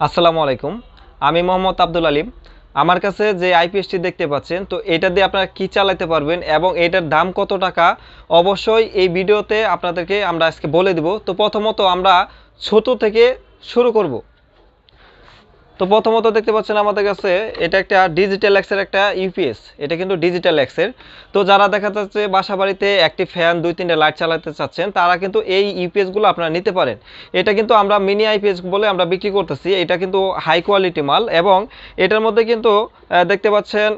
আসসালামু আলাইকুম। আমি মোহাম্মদ আব্দুল আলিম। আমার কাছে যে আইপিএসটি দেখতে পাচ্ছেন, তো এটা দিয়ে আপনারা কী চালাতে পারবেন এবং এটার দাম কত টাকা, অবশ্যই এই ভিডিওতে আপনাদেরকে আমরা আজকে বলে দেব। তো প্রথমত আমরা ছোট থেকে শুরু করব। তো প্রথমত দেখতে পাচ্ছেন আমাদের কাছে এটা একটা ডিজিটাল এক্সের একটা ইউপিএস এটা কিন্তু ডিজিটাল এক্সের তো যারা দেখা যাচ্ছে বাসা বাড়িতে একটি ফ্যান দুই, তিনটে লাইট চালাতে চাচ্ছেন, তারা কিন্তু এই ইউপিএসগুলো আপনারা নিতে পারেন। এটা কিন্তু আমরা মিনি আইপিএস বলে আমরা বিক্রি করতেছি, এটা কিন্তু হাই কোয়ালিটি মাল এবং এটার মধ্যে কিন্তু দেখতে পাচ্ছেন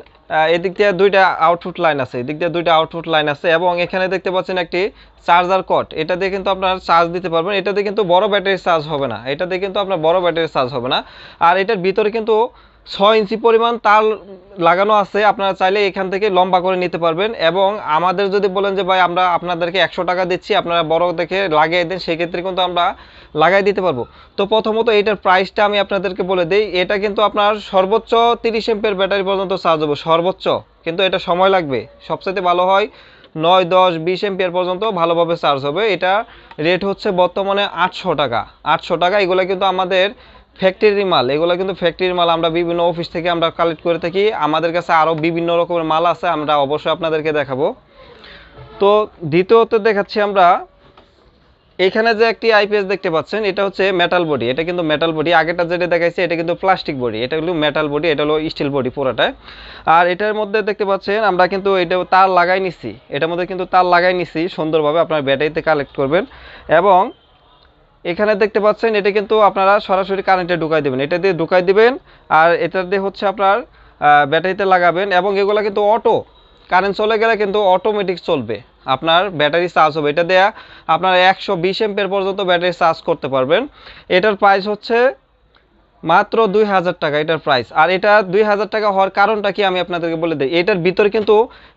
এদিক দিয়ে দুইটা আউটপুট লাইন আছে, এদিক দিয়ে দুইটা আউটপুট লাইন আছে এবং এখানে দেখতে পাচ্ছেন একটি চার্জার কট এটা দিয়ে কিন্তু আপনার চার্জ দিতে পারবেন। এটা দিয়ে কিন্তু বড় ব্যাটারি চার্জ হবে না। এটা দিয়ে কিন্তু আপনার বড় ব্যাটারি চার্জ হবে না। আর এটার ভিতরে কিন্তু ছয় ইঞ্চি পরিমাণ তার লাগানো আছে, আপনারা চাইলে এখান থেকে লম্বা করে নিতে পারবেন। এবং আমাদের যদি বলেন যে, ভাই, আমরা আপনাদেরকে একশো টাকা দিচ্ছি, আপনারা বড় দেখে লাগিয়ে দেন, সেক্ষেত্রে কিন্তু আমরা লাগাই দিতে পারব। তো প্রথমত এটার প্রাইসটা আমি আপনাদেরকে বলে দিই, এটা কিন্তু আপনার সর্বোচ্চ তিরিশ এমপের ব্যাটারি পর্যন্ত চার্জ হবে, সর্বোচ্চ। কিন্তু এটা সময় লাগবে। সবচেয়ে ভালো হয় নয়, দশ, বিশ এমপিয়ার পর্যন্ত ভালোভাবে চার্জ হবে। এটা রেট হচ্ছে বর্তমানে আটশো টাকা। আটশো টাকা, এগুলো কিন্তু আমাদের ফ্যাক্টরি মাল, এগুলো কিন্তু ফ্যাক্টরির মাল আমরা বিভিন্ন অফিস থেকে আমরা কালেক্ট করে থাকি। আমাদের কাছে আরও বিভিন্ন রকমের মাল আছে, আমরা অবশ্যই আপনাদেরকে দেখাবো। তো দ্বিতীয়ত দেখাচ্ছি আমরা, এখানে যে একটি আইপিএস দেখতে পাচ্ছেন, এটা হচ্ছে মেটাল বডি এটা কিন্তু মেটাল বডি আগেটা যেটা দেখাইছে, এটা কিন্তু প্লাস্টিক বডি এটা হলো মেটাল বডি এটা হলো স্টিল বডি পুরোটাই আর এটার মধ্যে দেখতে পাচ্ছেন, আমরা কিন্তু এটা তার লাগাই নিছি, এটার মধ্যে কিন্তু তার লাগাই নিছি, সুন্দরভাবে আপনার ব্যাটারিতে কালেক্ট করবেন। এবং এখানে দেখতে পাচ্ছেন, এটা কিন্তু আপনারা সরাসরি কারেন্টে ঢুকাই দেবেন। এটা দিয়ে ঢুকাই দেবেন আর এটা দিয়ে হচ্ছে আপনার ব্যাটারিতে লাগাবেন এবং এগুলো কিন্তু অটো কারেন্ট চলে গেলে কিন্তু অটোমেটিক চলবে। আপনার ব্যাটারি চার্জ হবে। এটা দেয়া আপনার একশো বিশ এমপের পর্যন্ত ব্যাটারি চার্জ করতে পারবেন। এটার প্রাইস হচ্ছে মাত্র দুই হাজার টাকা এটার প্রাইস আর এটা দুই হাজার টাকা হওয়ার কারণটা কি আমি আপনাদেরকে বলে দিই? এটার ভিতরে কিন্তু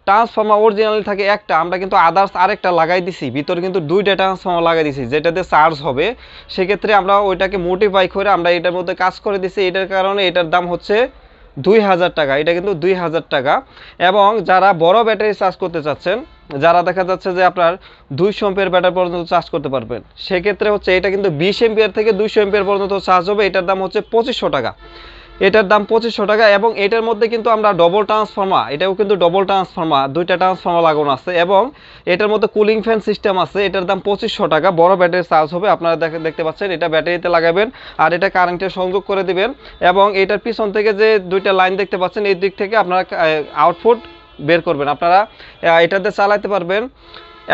ট্রান্সফর্মার অরিজিনালি থাকে একটা, আমরা কিন্তু আদার্স আরেকটা লাগাই দিছি। ভিতরে কিন্তু দুইটা ট্রান্সফর্মার লাগাই দিছি যেটাতে চার্জ হবে। সেক্ষেত্রে আমরা ওইটাকে মোটিফাই করে আমরা এটার মধ্যে কাজ করে দিছি। এটার কারণে এটার দাম হচ্ছে দুই হাজার টাকা, এটা কিন্তু দুই হাজার টাকা। এবং যারা বড় ব্যাটারি চার্জ করতে চাচ্ছেন, যারা দেখা যাচ্ছে যে আপনার দুইশো এম্পিয়ার ব্যাটারি পর্যন্ত চার্জ করতে পারবেন, সেক্ষেত্রে হচ্ছে এটা কিন্তু বিশ এম্পিয়ার থেকে দুইশো এম্পিয়ার পর্যন্ত চার্জ হবে, এটার দাম হচ্ছে পঁচিশশো টাকা। এটার দাম পঁচিশশো টাকা এবং এটার মধ্যে কিন্তু আমরা ডবল ট্রান্সফর্মার এটাও কিন্তু ডবল ট্রান্সফর্মার দুইটা ট্রান্সফর্মার লাগানো আছে এবং এটার মধ্যে কুলিং ফ্যান সিস্টেম আছে, এটার দাম পঁচিশশো টাকা, বড় ব্যাটারি চার্জ হবে, আপনারা দেখে, দেখতে পাচ্ছেন, এটা ব্যাটারিতে লাগাবেন আর এটা কারেন্টে সংযোগ করে দিবেন এবং এটার পিছন থেকে যে দুইটা লাইন দেখতে পাচ্ছেন, এই দিক থেকে আপনারা আউটপুট বের করবেন। আপনারা এটাতে চালাতে পারবেন।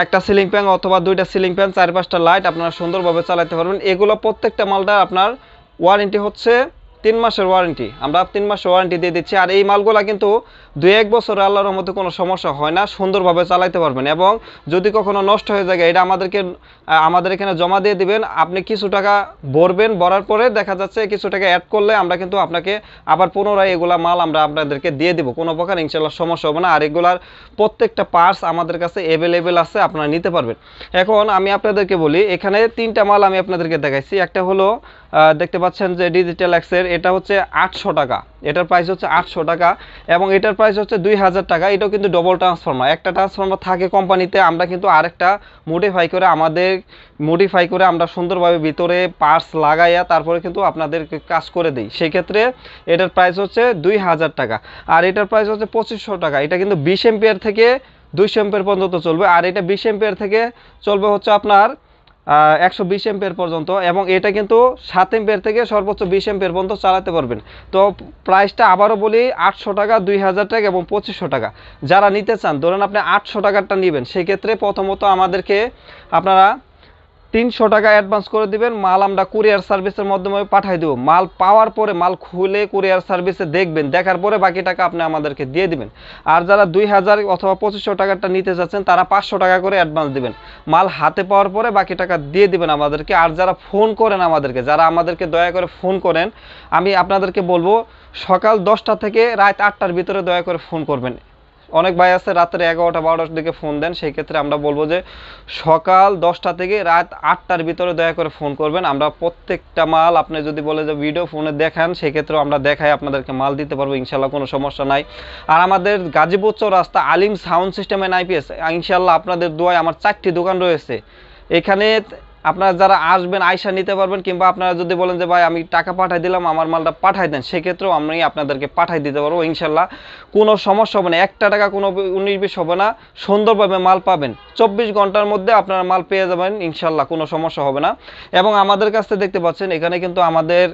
একটা সিলিং ফ্যান অথবা দুইটা সিলিং ফ্যান চার পাঁচটা লাইট আপনারা সুন্দরভাবে চালাতে পারবেন। এগুলো প্রত্যেকটা মালটা আপনার ওয়ারেন্টি হচ্ছে তিন মাসের ওয়ারেন্টি আমরা তিন মাসের ওয়ারেন্টি দিয়ে দিচ্ছি। আর এই মালগুলা কিন্তু দুই এক বছর আল্লাহর মধ্যে কোনো সমস্যা হয় না, সুন্দরভাবে চালাইতে পারবেন। এবং যদি কখনো নষ্ট হয়ে যায়, এটা আমাদেরকে আমাদের এখানে জমা দিয়ে দিবেন। আপনি কিছু টাকা ভরবেন, ভরার পরে দেখা যাচ্ছে কিছু টাকা অ্যাড করলে আমরা কিন্তু আপনাকে আবার পুনরায় এগুলা মাল আমরা আপনাদেরকে দিয়ে দিব। কোনো প্রকার ইনশাল্লাহ সমস্যা হবে না। আর এগুলার প্রত্যেকটা পার্টস আমাদের কাছে অ্যাভেলেবেল আছে, আপনারা নিতে পারবেন। এখন আমি আপনাদেরকে বলি, এখানে তিনটা মাল আমি আপনাদেরকে দেখাইছি। একটা হলো দেখতে পাচ্ছেন যে ডিজিটাল এক্সের এটা হচ্ছে আটশো টাকা। এটার প্রাইস হচ্ছে আটশো টাকা এবং এটার প্রাইস হচ্ছে দুই হাজার টাকা। এটাও কিন্তু ডবল ট্রান্সফর্মার একটা ট্রান্সফর্মার থাকে কোম্পানিতে আমরা কিন্তু আরেকটা মডিফাই করে আমাদের মডিফাই করে আমরা সুন্দরভাবে ভিতরে পার্টস লাগাইয়া তারপরে কিন্তু আপনাদেরকে কাজ করে দিই। সেই ক্ষেত্রে এটার প্রাইস হচ্ছে দুই হাজার টাকা। আর এটার প্রাইস হচ্ছে পঁচিশশো টাকা। এটা কিন্তু বিশ এম্পিয়ার থেকে দুইশো এম্পিয়ার পর্যন্ত চলবে। আর এটা বিশ এম্পিয়ার থেকে চলবে হচ্ছে আপনার একশো বিশ এম্পিয়ার পর্যন্ত এবং এটা কিন্তু সাত এম্পের থেকে সর্বোচ্চ বিশ এম্পের পর্যন্ত চালাতে পারবেন। তো প্রাইসটা আবারও বলি, আটশো টাকা, দুই হাজার টাকা এবং পঁচিশশো টাকা। যারা নিতে চান, ধরুন আপনি আটশো টাকারটা নেবেন, সেক্ষেত্রে প্রথমত আমাদেরকে আপনারা তিনশো টাকা অ্যাডভান্স করে দিবেন, মাল আমরা কুরিয়ার সার্ভিসের মাধ্যমে পাঠিয়ে দেবো। মাল পাওয়ার পরে মাল খুলে কুরিয়ার সার্ভিসে দেখবেন, দেখার পরে বাকি টাকা আপনি আমাদেরকে দিয়ে দিবেন। আর যারা দুই হাজার অথবা পঁচিশশো টাকাটা নিতে চাচ্ছেন তারা পাঁচশো টাকা করে অ্যাডভান্স দিবেন। মাল হাতে পাওয়ার পরে বাকি টাকা দিয়ে দিবেন আমাদেরকে। আর যারা ফোন করেন আমাদেরকে, যারা আমাদেরকে দয়া করে ফোন করেন, আমি আপনাদেরকে বলব, সকাল দশটা থেকে রাত আটটার ভিতরে দয়া করে ফোন করবেন। অনেক ভাই আছে রাত্রে এগারোটা, বারোটার দিকে ফোন দেন সেই ক্ষেত্রে আমরা বলব যে সকাল দশটা থেকে রাত আটটার ভিতরে দয়া করে ফোন করবেন। আমরা প্রত্যেকটা মাল আপনি যদি বলে যে ভিডিও ফোনে দেখান সেক্ষেত্রে আমরা দেখাই আপনাদেরকে মাল দিতে পারব ইনশাল্লাহ কোনো সমস্যা নাই। আর আমাদের গাজীপুর রাস্তা Alim sound system and IPS ইনশাল্লাহ আপনাদের দোয়ায় আমার চারটি দোকান রয়েছে। এখানে আপনারা যারা আসবেন আয়সা নিতে পারবেন, কিংবা আপনারা যদি বলেন যে, ভাই, আমি টাকা পাঠাই দিলাম, আমার মালটা পাঠাই দেন, সেক্ষেত্রেও আমি আপনাদেরকে পাঠাই দিতে পারব, ইনশাল্লাহ। কোনো সমস্যা হবে না। একটা টাকা কোনো উনিশ বিশ হবে না। সুন্দরভাবে মাল পাবেন। চব্বিশ ঘণ্টার মধ্যে আপনারা মাল পেয়ে যাবেন, ইনশাল্লাহ, কোনো সমস্যা হবে না। এবং আমাদের কাছ দেখতে পাচ্ছেন, এখানে কিন্তু আমাদের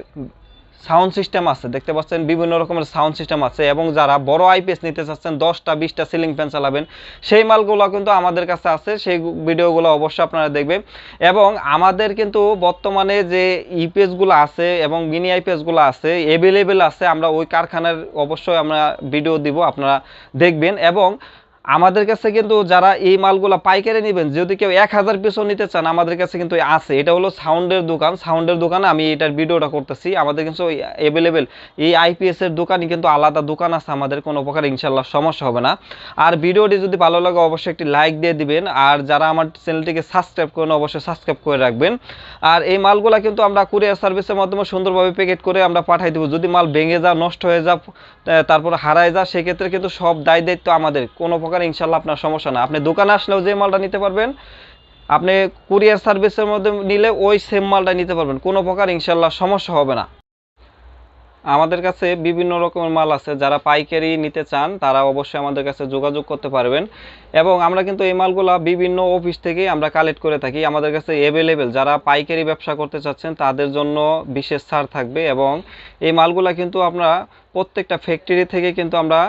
সাউন্ড সিস্টেম আছে, দেখতে পাচ্ছেন? বিভিন্ন রকমের সাউন্ড সিস্টেম আছে এবং যারা বড় আইপিএস নিতে চাচ্ছেন, দশটা, বিশটা সিলিং ফ্যান চালাবেন, সেই মালগুলো কিন্তু আমাদের কাছে আছে, সেই ভিডিওগুলো অবশ্যই আপনারা দেখবেন। এবং আমাদের কিন্তু বর্তমানে যে ইপিএসগুলো আছে এবং মিনি আইপিএসগুলো আছে অ্যাভেলেবেল আছে, আমরা ওই কারখানার অবশ্যই আমরা ভিডিও দিব, আপনারা দেখবেন। এবং আমাদের কাছে কিন্তু যারা এই মালগুলো পাইকারি নেবেন, যদি কেউ এক হাজার পিসও নিতে চান, আমাদের কাছে কিন্তু আছে। এটা হলো সাউন্ডের দোকান। সাউন্ডের দোকানে আমি এটার ভিডিওটা করতেছি। আমাদের কিন্তু অ্যাভেলেবেল এই আইপিএস এর দোকানই কিন্তু আলাদা দোকান আছে আমাদের। কোনো প্রকার ইনশাল্লাহ সমস্যা হবে না। আর ভিডিওটি যদি ভালো লাগে, অবশ্যই একটি লাইক দিয়ে দিবেন। আর যারা আমার চ্যানেলটিকে সাবস্ক্রাইব করেন, অবশ্যই সাবস্ক্রাইব করে রাখবেন। আর এই মালগুলো কিন্তু আমরা কুরিয়ার সার্ভিসের মাধ্যমে সুন্দরভাবে প্যাকেট করে আমরা পাঠাই দেবো। যদি মাল ভেঙে যা নষ্ট হয়ে যা তারপর হারায় যা সেক্ষেত্রে কিন্তু সব দায় দায়িত্ব আমাদের। কোনো প্রকার ইনশাল্লাহ আপনার সমস্যা না আপনি দোকানে আসলেও যে মালটা নিতে পারবেন, আপনি কুরিয়ার সার্ভিসের মধ্যে নিলে ওই সেম মালটা নিতে পারবেন। কোনো প্রকার ইনশাল্লাহ সমস্যা হবে না। আমাদের কাছে বিভিন্ন রকমের মাল আছে, যারা পাইকারি নিতে চান, তারা অবশ্যই আমাদের কাছে যোগাযোগ করতে পারবেন। এবং আমরা কিন্তু এই মালগুলা বিভিন্ন অফিস থেকেই আমরা কালেক্ট করে থাকি। আমাদের কাছে অ্যাভেলেবেল যারা পাইকারি ব্যবসা করতে চাচ্ছেন, তাদের জন্য বিশেষ ছাড় থাকবে। এবং এই মালগুলা কিন্তু আমরা প্রত্যেকটা ফ্যাক্টরি থেকে কিন্তু আমরা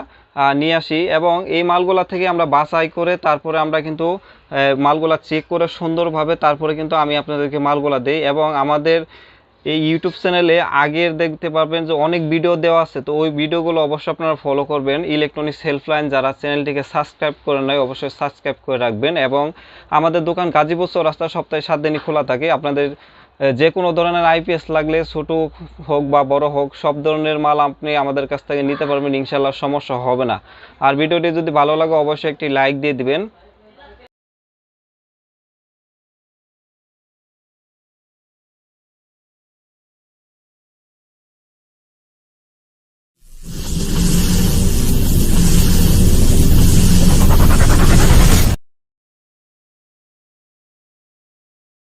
নিয়ে আসি এবং এই মালগুলা থেকে আমরা বাছাই করে তারপরে আমরা কিন্তু মালগুলা চেক করে সুন্দরভাবে তারপরে কিন্তু আমি আপনাদেরকে মালগুলা দেই এবং আমাদের এই ইউটিউব চ্যানেলে আগের দেখতে পারবেন যে অনেক ভিডিও দেওয়া আছে। তো ওই ভিডিওগুলো অবশ্যই আপনারা ফলো করবেন। ইলেকট্রনিক্স হেল্পলাইন যারা চ্যানেলটিকে সাবস্ক্রাইব করে নেয় অবশ্যই সাবস্ক্রাইব করে রাখবেন এবং আমাদের দোকান গাজীপুর রাস্তা সপ্তাহে সাত দিনই খোলা থাকে। আপনাদের যে কোনো ধরনের আইপিএস লাগলে ছোট হোক বা বড় হোক, সব ধরনের মাল আপনি আমাদের কাছ থেকে নিতে পারবেন ইনশাল্লাহ সমস্যা হবে না। আর ভিডিওটি যদি ভালো লাগে, অবশ্যই একটি লাইক দিয়ে দিবেন।